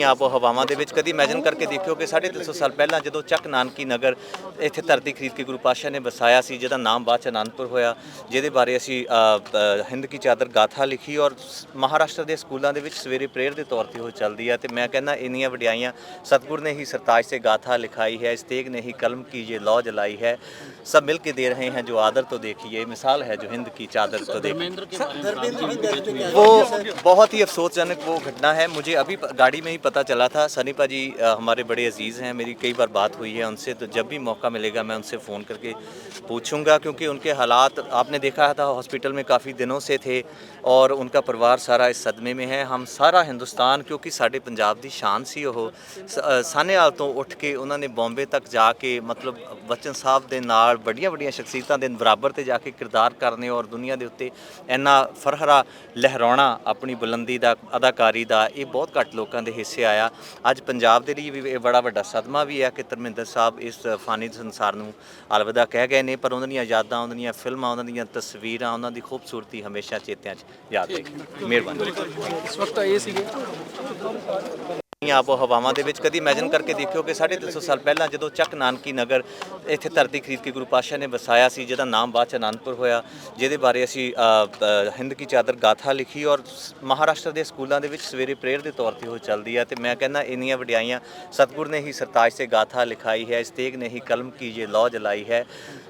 ਦੀਆਂ ਆਬੋ ਹਵਾਵਾਂ ਦੇ ਵਿੱਚ ਕਦੀ ਇਮੇਜਿਨ ਕਰਕੇ ਦੇਖਿਓ ਕਿ 350 ਸਾਲ ਪਹਿਲਾਂ ਜਦੋਂ ਚੱਕ ਨਾਨਕੀ ਨਗਰ ਇੱਥੇ ਧਰਤੀ ਖਰੀਦ ਕੇ ਗੁਰੂ ਪਾਤਸ਼ਾਹ ਨੇ ਵਸਾਇਆ ਸੀ ਜਿਹਦਾ ਨਾਮ ਬਾਅਦ ਚ ਅਨੰਦਪੁਰ ਹੋਇਆ ਜਿਹਦੇ ਬਾਰੇ ਅਸੀਂ ਅ, ਅ, ਹਿੰਦ ਕੀ ਚਾਦਰ ਗਾਥਾ ਲਿਖੀ ਔਰ ਸ- ਮਹਾਰਾਸ਼ਟਰ ਦੇ ਸਕੂਲਾਂ ਦੇ ਵਿੱਚ ਸਵੇਰੇ ਪ੍ਰੇਅਰ ਦੇ ਤੌਰ ਤੇ ਉਹ ਚੱਲਦੀ ਹੈ ਤੇ ਮੈਂ ਕਹਿੰਦਾ ਇੰਨੀਆਂ ਵਡਿਆਈਆਂ ਸਤਿਗੁਰ ਨੇ ਹੀ ਸਰਤਾਜ ਸੇ ਗਾਥਾ ਲਿਖਾਈ ਹੈ ਇਸ ਤੇਗ ਨੇ ਹੀ ਕਲਮ की ये लौ जलाई है सब मिल के दे रहे हैं जो आदर तो देखिए मिसाल है जो हिंद की चादर तो देखिए धर्मेंद्र के बारे में राम जी की डेथ में क्या वो बहुत ही अफसोसजनक वो घटना है मुझे अभी प- गाड़ी में ही पता चला था सनी पाजी अ, हमारे बड़े अजीज़ हैं मेरी कई बार बात हुई है उनसे तो जब भी मौका मिलेगा मैं उनसे फ़ोन करके पूछूंगा क्योंकि उनके हालात आपने देखा था हॉस्पिटल में काफ़ी दिनों से थे और उनका परिवार सारा इस सदमे में है हम ਸਾਰਾ ਹਿੰਦੁਸਤਾਨ ਕਿਉਂਕਿ ਸਾਡੇ ਪੰਜਾਬ ਦੀ ਸ਼ਾਨ ਸੀ ਉਹ ਸ- ਅ, ਸਾਨੇਵਾਲ ਤੋਂ ਉੱਠ ਕੇ ਉਹਨਾਂ ਨੇ ਬੰਬੇ ਤੱਕ ਜਾ ਕੇ ਮਤਲਬ ਬਚਨ ਸਾਹਿਬ ਦੇ ਨਾਲ ਵੱਡੀਆਂ ਵੱਡੀਆਂ ਸ਼ਖਸੀਅਤਾਂ ਦੇ ਬਰਾਬਰ ਤੇ ਜਾ ਕੇ ਕਿਰਦਾਰ ਕਰਨੇ ਔਰ ਦੁਨੀਆ ਦੇ ਉੱਤੇ ਇੰਨਾ ਫਰਹਰਾ ਲਹਿਰਾਉਣਾ ਆਪਣੀ ਬੁਲੰਦੀ ਦਾ ਅਦਾਕਾਰੀ ਦਾ ਇਹ ਬਹੁਤ ਘੱਟ ਲੋਕਾਂ ਦੇ ਹਿੱਸੇ ਆਇਆ। ਅੱਜ ਪੰਜਾਬ ਦੇ ਲਈ ਵੀ ਇਹ ਬੜਾ ਵੱਡਾ ਸਦਮਾ ਵੀ ਹੈ ਕਿ ਧਰਮਿੰਦਰ ਸਾਹਿਬ ਇਸ ਫਾਨੀ ਸੰਸਾਰ ਨੂੰ ਅਲਵਿਦਾ ਕਹਿ ਗਏ ਨੇ, ਪਰ ਉਹਨਾਂ ਦੀਆਂ ਯਾਦਾਂ, ਉਹਨਾਂ ਦੀਆਂ ਫਿਲਮਾਂ, ਉਹਨਾਂ ਦੀਆਂ ਤਸਵੀਰਾਂ, ਉਹਨਾਂ ਦੀ ਖੂਬਸੂਰਤੀ ਹਮੇਸ਼ਾ ਚੇਤਿਆਂ 'ਚ ਯਾਦ ਰਹੇਗੀ ਮਿਹਰਬਾਨੀ। ਇਸ ਵਕਤ ਇਹ ਸੀਗੇ। ਦੀਆਂ ਆਬੋ ਹਵਾਵਾਂ ਦੇ ਵਿੱਚ ਕਦੀ ਇਮੇਜਿਨ ਕਰਕੇ ਦੇਖਿਓ ਕਿ 350 ਸਾਲ ਪਹਿਲਾਂ ਜਦੋਂ ਚੱਕ ਨਾਨਕੀ ਨਗਰ ਇੱਥੇ ਧਰਤੀ ਖਰੀਦ ਕੇ ਗੁਰੂ ਪਾਤਸ਼ਾਹ ਨੇ ਵਸਾਇਆ ਸੀ ਜਿਹਦਾ ਨਾਮ ਬਾਅਦ ਚ ਅਨੰਦਪੁਰ ਹੋਇਆ ਜਿਹਦੇ ਬਾਰੇ ਅਸੀਂ ਅ, ਅ, ਹਿੰਦ ਕੀ ਚਾਦਰ ਗਾਥਾ ਲਿਖੀ ਔਰ ਸ- ਮਹਾਰਾਸ਼ਟਰ ਦੇ ਸਕੂਲਾਂ ਦੇ ਵਿੱਚ ਸਵੇਰੇ ਪ੍ਰੇਅਰ ਦੇ ਤੌਰ ਤੇ ਉਹ ਚੱਲਦੀ ਹੈ ਤੇ ਮੈਂ ਕਹਿੰਦਾ ਇੰਨੀਆਂ ਵਡਿਆਈਆਂ ਸਤਿਗੁਰ ਨੇ ਹੀ ਸਰਤਾਜ ਸੇ ਗਾਥਾ ਲਿਖਾਈ है इस तेग ने ही कलम की ये लौ जलाई है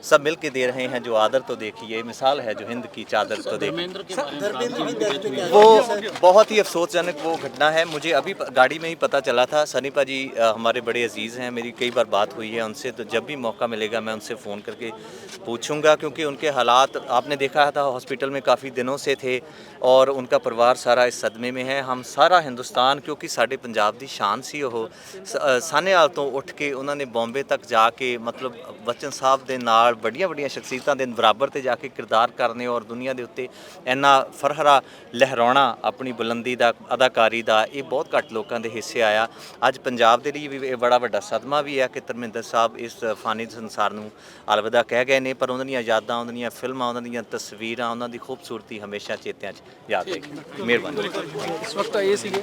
सब मिल के दे रहे हैं जो आदर तो देखिए मिसाल है जो हिंद की चादर तो देखिए धर्मेंद्र के बारे में राम जी की डेथ में क्या वो बहुत ही अफसोसजनक वो घटना है मुझे अभी प- गाड़ी में ही पता चला था सनी पाजी अ, हमारे बड़े अजीज़ हैं मेरी कई बार बात हुई है उनसे तो जब भी मौका मिलेगा मैं उनसे फ़ोन करके पूछूंगा क्योंकि उनके हालात आपने देखा था हॉस्पिटल में काफ़ी दिनों से थे और उनका परिवार सारा इस सदमे में है हम सारा हिंदुस्तान क्योंकि ਸਾਡੇ ਪੰਜਾਬ ਦੀ ਸ਼ਾਨ ਸੀ ਉਹ ਸ- ਅ, ਸਾਨੇਵਾਲ ਤੋਂ ਉੱਠ ਕੇ ਉਹਨਾਂ ਨੇ ਬੰਬੇ ਤੱਕ ਜਾ ਕੇ ਮਤਲਬ ਬਚਨ ਸਾਹਿਬ ਦੇ ਨਾਲ ਵੱਡੀਆਂ ਵੱਡੀਆਂ ਸ਼ਖਸੀਅਤਾਂ ਦੇ ਬਰਾਬਰ ਤੇ ਜਾ ਕੇ ਕਿਰਦਾਰ ਕਰਨੇ ਔਰ ਦੁਨੀਆ ਦੇ ਉੱਤੇ ਇੰਨਾ ਫਰਹਰਾ ਲਹਿਰਾਉਣਾ ਆਪਣੀ ਬੁਲੰਦੀ ਦਾ ਅਦਾਕਾਰੀ ਦਾ ਇਹ ਬਹੁਤ ਘੱਟ ਲੋਕਾਂ ਦੇ ਹਿੱਸੇ ਆਇਆ। ਅੱਜ ਪੰਜਾਬ ਦੇ ਲਈ ਵੀ ਇਹ ਬੜਾ ਵੱਡਾ ਸਦਮਾ ਵੀ ਹੈ ਕਿ ਧਰਮਿੰਦਰ ਸਾਹਿਬ ਇਸ ਫਾਨੀ ਸੰਸਾਰ ਨੂੰ ਅਲਵਿਦਾ ਕਹਿ ਗਏ ਨੇ, ਪਰ ਉਹਨਾਂ ਦੀਆਂ ਯਾਦਾਂ, ਉਹਨਾਂ ਦੀਆਂ ਫਿਲਮਾਂ, ਉਹਨਾਂ ਦੀਆਂ ਤਸਵੀਰਾਂ, ਉਹਨਾਂ ਦੀ ਖੂਬਸੂਰਤੀ ਹਮੇਸ਼ਾ ਚੇਤਿਆਂ 'ਚ ਯਾਦ ਰਹੇਗੀ ਮਿਹਰਬਾਨੀ। ਇਸ ਵਕਤ ਇਹ ਸੀਗੇ।